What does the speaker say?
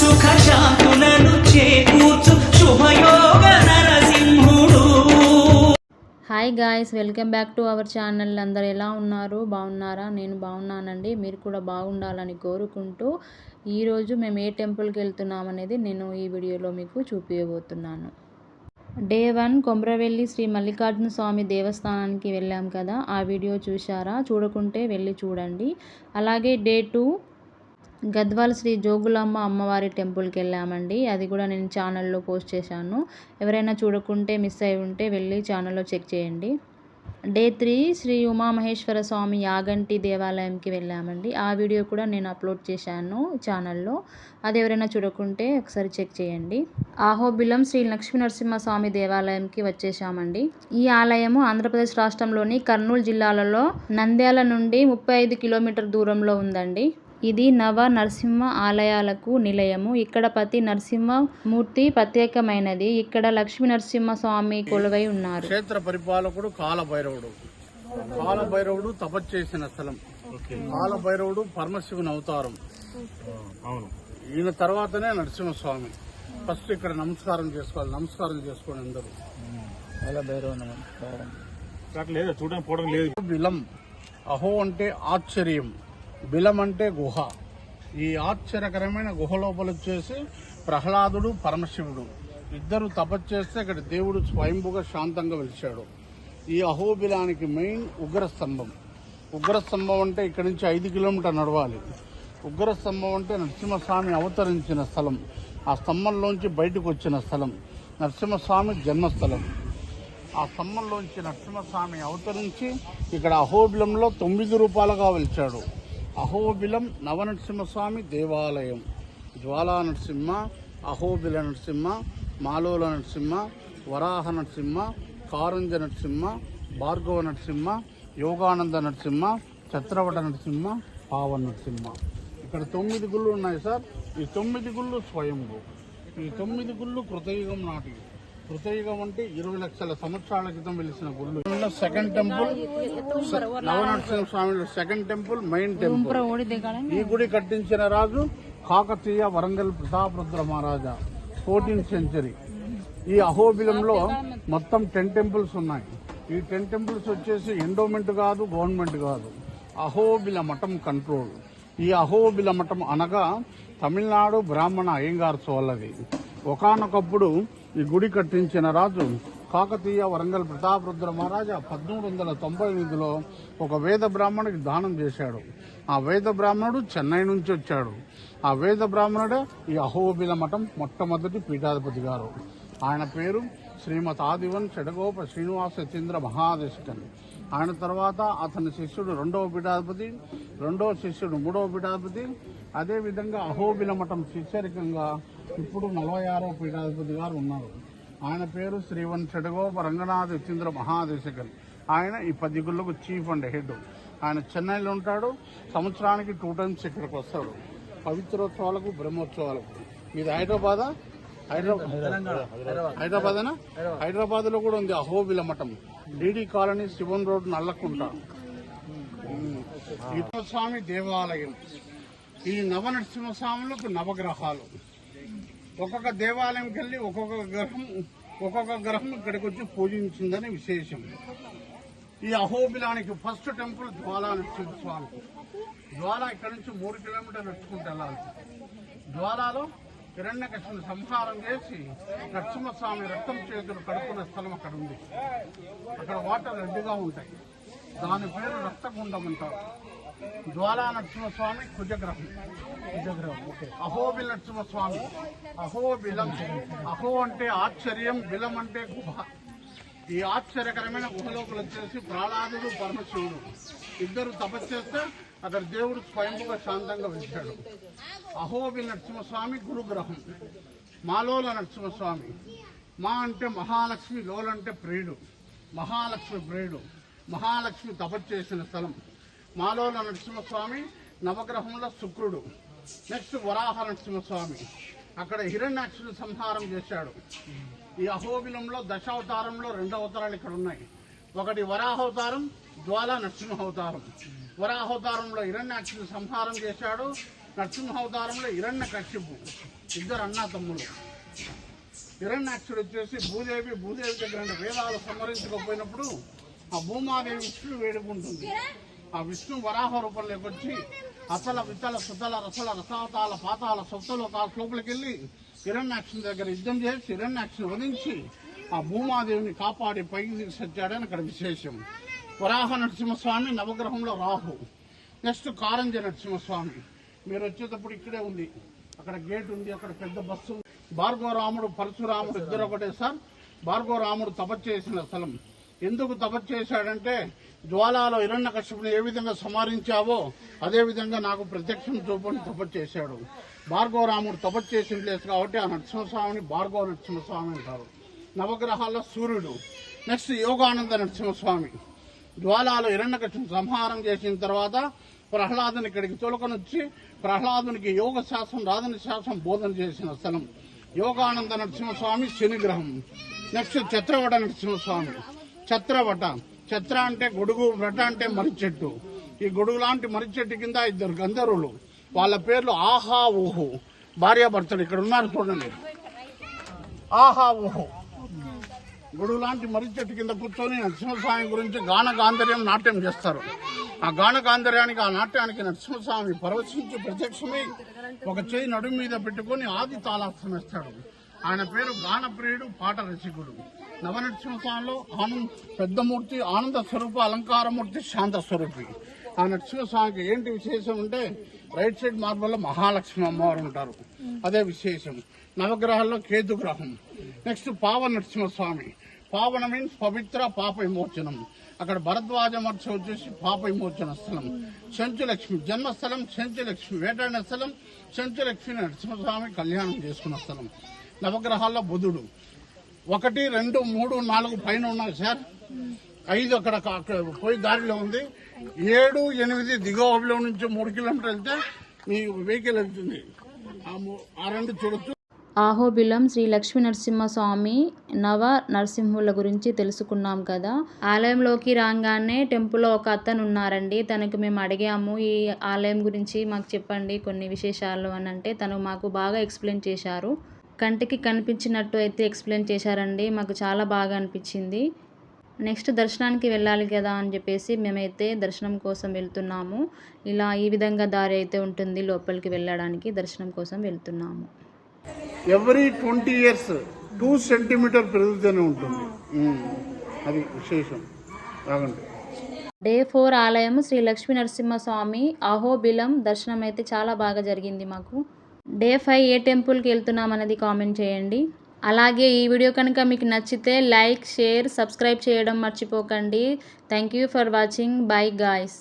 సుఖ శాంతులను చేకూర్చు శుభయోగ నరసింహుడు. Hi guys welcome back to our channel. అందరు ఎలా ఉన్నారు? బాగున్నారా? నేను బాగున్నానండి. మీరు కూడా బాగుండాలని కోరుకుంటూ ఈరోజు మేము ఏ టెంపుల్కి వెళ్తున్నాం అనేది నేను ఈ వీడియోలో మీకు చూపించబోతున్నాను డే వన్ కొమ్రవెల్లి శ్రీ మల్లికార్జున స్వామి దేవస్థానానికి వెళ్ళాం కదా. ఆ వీడియో చూశారా? చూడకుంటే వెళ్ళి చూడండి. అలాగే డే టూ గద్వాల శ్రీ జోగులాంబ అమ్మవారి టెంపుల్కి వెళ్ళామండి. అది కూడా నేను ఛానల్లో పోస్ట్ చేశాను. ఎవరైనా చూడకుంటే మిస్ అయి ఉంటే వెళ్ళి ఛానల్లో చెక్ చేయండి. డే త్రీ శ్రీ ఉమామహేశ్వర స్వామి యాగంటి దేవాలయంకి వెళ్ళామండి. ఆ వీడియో కూడా నేను అప్లోడ్ చేశాను ఛానల్లో. అది ఎవరైనా చూడకుంటే ఒకసారి చెక్ చేయండి. ఆహోబిలం శ్రీ లక్ష్మీ నరసింహస్వామి దేవాలయంకి వచ్చేసామండి ఈ ఆలయము ఆంధ్రప్రదేశ్ రాష్ట్రంలోని కర్నూలు జిల్లాలలో నంద్యాల నుండి ముప్పై ఐదు కిలోమీటర్ దూరంలో ఉందండి. ఇది నవ నరసింహ ఆలయాలకు నిలయము. ఇక్కడ ప్రతి నరసింహమూర్తి ప్రత్యేకమైనది. ఇక్కడ లక్ష్మీ నరసింహ స్వామి కొలువై ఉన్నారు. క్షేత్ర పరిపాలకుడు కాలభైరవుడు. కాలభైరవుడు తపస్సు చేసిన స్థలం. కాలభైరవుడు పరమశివుని అవతారం. అవును. ఈయన తర్వాతనే నరసింహస్వామి. ఫస్ట్ ఇక్కడ నమస్కారం చేసుకోవాలి. నమస్కారం చేసుకోండి అందరూ. లేదు చూడడం పోవడం లేదు. బిలం అహో అంటే ఆశ్చర్యం. బిలం అంటే గుహ. ఈ ఆశ్చర్యకరమైన గుహ లోపల వచ్చేసి ప్రహ్లాదుడు పరమశివుడు. ఇద్దరు తపస్సు చేస్తే ఇక్కడ దేవుడు స్వయంభుగా శాంతంగా వెలిచాడు ఈ అహోబిలానికి మెయిన్ ఉగ్రస్తంభం. ఉగ్రస్తంభం అంటే ఇక్కడ నుంచి ఐదు కిలోమీటర్ నడవాలి. ఉగ్రస్తంభం అంటే నరసింహస్వామి అవతరించిన స్థలం. ఆ స్తంభంలోంచి బయటకు వచ్చిన స్థలం. నరసింహస్వామి జన్మస్థలం. ఆ స్తంభంలోంచి నరసింహస్వామి అవతరించి ఇక్కడ అహోబిలంలో తొమ్మిది రూపాయలుగా వెలిచాడు. అహోబిలం నవనరసింహస్వామి దేవాలయం. జ్వాలా నరసింహ అహోబిల నరసింహ మాలోల నరసింహ వరాహ నరసింహ కారంజ నరసింహ భార్గవ నరసింహ యోగానంద నరసింహ చత్రవట నరసింహ పావన్ నరసింహ ఇక్కడ తొమ్మిది గుళ్ళు ఉన్నాయి సార్. ఈ తొమ్మిది గుళ్ళు స్వయంభూ. ఈ తొమ్మిది గుళ్ళు కృతయుగం నాటివి. కృతయుగం అంటే ఇరవై లక్షల సంవత్సరాల క్రితం వెలిసిన గుళ్ళు. Second temple Navanarasimha Swamy second temple main temple. ఈ గుడి కట్టించిన రాజు కాకతీయ వరంగల్ ప్రతాపరుద్ర మహారాజా ఫోర్టీన్త్ సెంచరీ ఈ అహోబిలంలో మొత్తం టెన్ టెంపుల్స్ ఉన్నాయి. ఈ టెన్ టెంపుల్స్ వచ్చేసి ఎండోమెంట్ కాదు గవర్నమెంట్ కాదు. అహోబిల మఠం కంట్రోల్ ఈ అహోబిల మఠం అనగా తమిళనాడు బ్రాహ్మణ అయ్యంగార్ చోళ్ళది ఒకానొకప్పుడు ఈ గుడి కట్టించిన రాజు కాకతీయ వరంగల్ ప్రతాపరుద్ర మహారాజా పద్మూడు వందల తొంభై ఎనిమిదిలో ఒక వేద బ్రాహ్మణుడికి దానం చేశాడు. ఆ వేద బ్రాహ్మణుడు చెన్నై నుంచి వచ్చాడు. ఆ వేద బ్రాహ్మణుడే ఈ అహోబిల మఠం మొట్టమొదటి పీఠాధిపతి గారు. ఆయన పేరు శ్రీమత్ ఆదివన్ చెడగోప శ్రీనివాస చంద్ర మహాదేశకన్. ఆయన తర్వాత అతని శిష్యుడు రెండవ పీఠాధిపతి రెండవ శిష్యుడు మూడవ పీఠాధిపతి. అదేవిధంగా అహోబిల మఠం శిష్యరికంగా ఇప్పుడు నలభై ఆరవ పీఠాధిపతి గారు ఉన్నారు. ఆయన పేరు శ్రీవన్ చెడగోప రంగనాథ్ చంద్ర మహాదేశకన్. ఆయన ఈ పది గుళ్ళకు చీఫ్ అండ్ హెడ్. ఆయన చెన్నైలో ఉంటాడు. సంవత్సరానికి టూ టైమ్స్ ఇక్కడికి వస్తాడు. పవిత్రోత్సవాలకు బ్రహ్మోత్సవాలకు. ఇది హైదరాబాదా? హైదరాబాద్. హైదరాబాదేనా? హైదరాబాద్. లో కూడా ఉంది Ahobila Math. DD colony Sivan road Nallakunta. Swamy దేవాలయం. ఈ నవనరసింహస్వాములకు నవగ్రహాలు. ఒక్కొక్క దేవాలయంకి వెళ్ళి ఒక్కొక్క గ్రహం ఒక్కొక్క గ్రహం ఇక్కడికి వచ్చి పూజించిందని విశేషం. ఈ అహోబిలానికి ఫస్ట్ టెంపుల్ జ్వాలా నరసింహ స్వామి. జ్వాల ఇక్కడ నుంచి మూడు కిలోమీటర్లు నడుచుకుంటూ వెళ్ళాలి. జ్వాలలో హిరణ్యకృష్ణుని సంహారం చేసి నరసింహస్వామి రక్తం చేతులు కడుక్కున్న స్థలం అక్కడ ఉంది. అక్కడ వాటర్ రెడ్డిగా ఉంటాయి. దాని పేరు రక్తగుండం అంటారు. జ్వాలా నరసింహస్వామి కుజగ్రహం. కుజగ్రహం ఓకే. అహోబిల్ నరసింహస్వామి. అహోబిలం అహో అంటే ఆశ్చర్యం బిలం అంటే గుహ. ఈ ఆశ్చర్యకరమైన గుహలోపల వచ్చేసి ప్రహ్లాదుడు పరమశివుడు. ఇద్దరు తపస్సు చేస్తే అక్కడ దేవుడు స్వయంగా శాంతంగా వచ్చాడు. అహోబిల్ నరసింహస్వామి గురుగ్రహం. మాలోల నరసింహస్వామి. మా అంటే మహాలక్ష్మి లోలంటే ప్రియుడు. మహాలక్ష్మి ప్రియుడు. మహాలక్ష్మి తపస్సు చేసిన స్థలం. మాలోల నరసింహస్వామి నవగ్రహంలో శుక్రుడు. నెక్స్ట్ వరాహ నరసింహస్వామి అక్కడ హిరణ్యాక్షుడు సంహారం చేశాడు. ఈ అహోబిలంలో దశావతారంలో రెండు అవతారాలు ఇక్కడ ఉన్నాయి. ఒకటి వరాహవతారం ద్వాల నరసింహ అవతారం వరాహవతారంలో హిరణ్యాక్షుడు సంహారం చేశాడు. నరసింహ అవతారంలో హిరణ్య కశ్యపు. ఇద్దరు అన్నా తమ్ముడు హిరణ్యాక్షుడు వచ్చేసి భూదేవి భూదేవి దగ్గర వేదాలు సంహరించకపోయినప్పుడు ఆ భూమాదేవి విష్ణువు వేడుకుంటుంది. ఆ విష్ణు వరాహ రూపంలోకి వచ్చి అసల విత్తల సుతల రసల రసావతాల పాతాల సొత్తలు లోపలికి వెళ్ళి హిరణ్యాక్షుని దగ్గర యుద్ధం చేసి హిరణ్యాక్షుని వధించి ఆ భూమాదేవిని కాపాడి పైకి తీసుకొచ్చాడని అక్కడ విశేషం. వరాహ నరసింహస్వామి నవగ్రహంలో రాహు. నెక్స్ట్ కారంజ నరసింహస్వామి. మీరు వచ్చేటప్పుడు ఇక్కడే ఉంది. అక్కడ గేట్ ఉంది అక్కడ పెద్ద బస్సు భార్గవరాముడు పరశురాముడు ఇద్దరు ఒకటే సార్. భార్గవరాముడు తపస్సు చేసిన స్థలం. ఎందుకు తపస్సు చేశాడంటే జ్వాలాలో హిరణ్య కశ్యపుని ఏ విధంగా సంహరించావో అదే విధంగా నాకు ప్రత్యక్షం చూపని తపస్సు చేశాడు. భార్గవరాముడు తపస్సు చేసిన ప్లేస్ కాబట్టి ఆ నరసింహస్వామిని భార్గవ నరసింహస్వామి అంటారు. నవగ్రహాల్లో సూర్యుడు. నెక్స్ట్ యోగానంద నరసింహస్వామి. జ్వాలాలు హిరణ్యకృష్ణ సంహారం చేసిన తర్వాత ప్రహ్లాదుని ఇక్కడికి తోలుకొని వచ్చి ప్రహ్లాదునికి యోగ శాస్త్రం రాధన శాస్త్రం బోధన చేసిన స్థలం. యోగానంద నరసింహస్వామి శనిగ్రహం. నెక్స్ట్ చత్రవట నరసింహస్వామి. చత్రవట చత్ర అంటే గొడుగు వట అంటే మర్రి చెట్టు. ఈ గొడుగు లాంటి మర్రి చెట్టు కింద ఇద్దరు గంధర్వులు. వాళ్ళ పేర్లు ఆహా ఊహు. భార్యాభర్తలు ఇక్కడ ఉన్నారు చూడండి. ఆహా ఊహు. గొడుగు లాంటి మర్రి చెట్టు కింద కూర్చొని నరసింహస్వామి గురించి గాన గాంధర్యం నాట్యం చేస్తారు. ఆ గాన గాంధర్యానికి ఆ నాట్యానికి నరసింహస్వామి పరవశించి ప్రత్యక్షమై ఒక చేయి నడుము మీద పెట్టుకొని ఆది తాళార్థం వేస్తాడు. ఆయన పేరు గానప్రియుడు పాట రసికుడు. నవనరసింహస్వామిలో ఆనంద పెద్దమూర్తి ఆనంద స్వరూప అలంకారమూర్తి శాంత స్వరూపి. ఆ నరసింహస్వామికి ఏంటి విశేషం అంటే రైట్ సైడ్ మార్బల్లో మహాలక్ష్మి అమ్మవారు ఉంటారు. అదే విశేషం. నవగ్రహాల్లో కేతు గ్రహం. నెక్స్ట్ పావ నరసింహస్వామి పావన మీన్స్ పవిత్ర పాప విమోచనం. అక్కడ భరద్వాజ మహర్షి వచ్చేసి పాప విమోచన స్థలం. శంచులక్ష్మి జన్మస్థలం శంచులక్ష్మి వేటాడిన స్థలం శంచులక్ష్మి నరసింహస్వామి కళ్యాణం చేసుకున్న స్థలం. నవగ్రహాల్లో బుధుడు. ఒకటి రెండు మూడు నాలుగు పైన ఉన్నాయి సార్. ఐదు అక్కడ పోయి దారిలో ఉంది. ఏడు ఎనిమిది దిగోబిలో నుంచి మూడు కిలోమీటర్లు వెళ్తే మీ వెహికల్ వెళ్తుంది. ఆ ఆ రెండు చూడొచ్చు. ఆహోబిలం శ్రీ లక్ష్మీ నరసింహస్వామి నవ నరసింహుల గురించి తెలుసుకున్నాం కదా. ఆలయంలోకి రాగానే టెంపుల్లో ఒక అతను ఉన్నారండి. తనకు మేము అడిగాము ఈ ఆలయం గురించి మాకు చెప్పండి కొన్ని విశేషాలు అని అంటే తను మాకు బాగా ఎక్స్ప్లెయిన్ చేశారు. కంటికి కనిపించినట్టు అయితే ఎక్స్ప్లెయిన్ చేశారండి. మాకు చాలా బాగా అనిపించింది. నెక్స్ట్ దర్శనానికి వెళ్ళాలి కదా అని చెప్పేసి మేమైతే దర్శనం కోసం వెళ్తున్నాము. ఇలా ఈ విధంగా దారి అయితే ఉంటుంది లోపలికి వెళ్ళడానికి దర్శనం కోసం వెళ్తున్నాము. Every twenty years two centimetre పెరుగుతూనే ఉంటుంది. అది విశేషం. రాగండి. డే ఫోర్ ఆలయం శ్రీ లక్ష్మీ నరసింహస్వామి అహోబిలం దర్శనం అయితే చాలా బాగా జరిగింది మాకు. డే ఫైవ్ ఏ టెంపుల్కి వెళ్తున్నాం అనేది కామెంట్ చేయండి. అలాగే ఈ వీడియో కనుక మీకు నచ్చితే లైక్ షేర్ సబ్స్క్రైబ్ చేయడం మర్చిపోకండి. Thank you for watching. Bye guys.